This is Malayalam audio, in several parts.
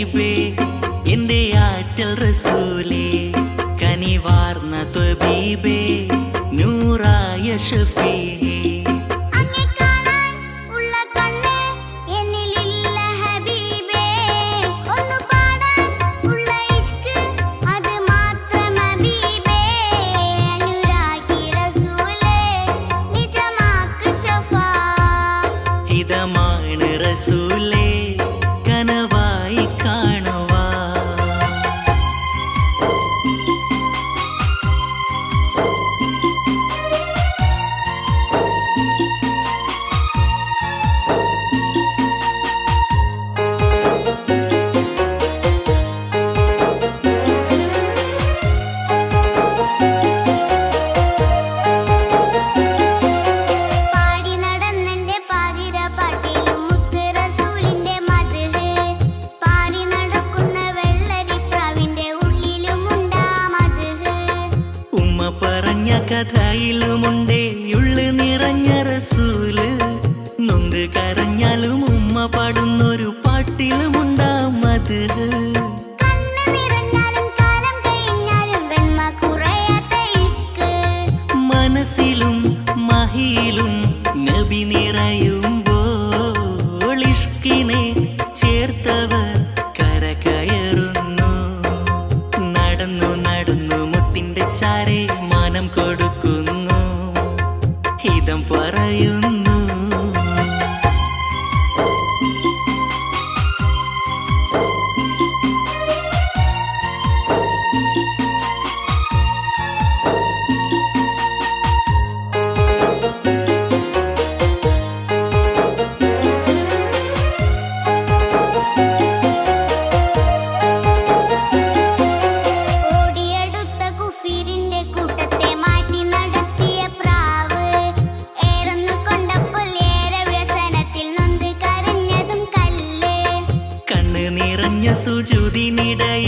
ഹബീബേ എന്റെ ആറ്റൽ റസൂലേ കനിവാർന്ന ത്വബീബേ നൂറായ ഷഫീ കഥയിലുമുണ്ടേ ഉള്ളു നിറഞ്ഞ റസൂൽ. നൊന്ത് കരഞ്ഞാലും ഉമ്മ പാടുന്നൊരു പാട്ടിലുമുണ്ടാം അത് മനസ്സിലും മഹിയിലും നബി നിറയുമ്പോൾ ഇഷ്കിനെ ചേർത്തവർ കരകയറുന്നു. നടന്നു നടന്നു മുത്തിന്റെ ചാരെ കൊടുക്കുന്നു. ഹിതം പറയുന്നു.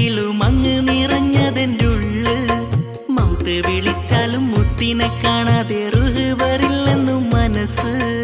സുജുതിനിടയിലും അങ്ങ് നിറഞ്ഞതെന്റെ ഉള്ള് മൗത്ത് വിളിച്ചാലും മുത്തിനെ കാണാതെ റുഹ് വരില്ലെന്നും മനസ്സ്.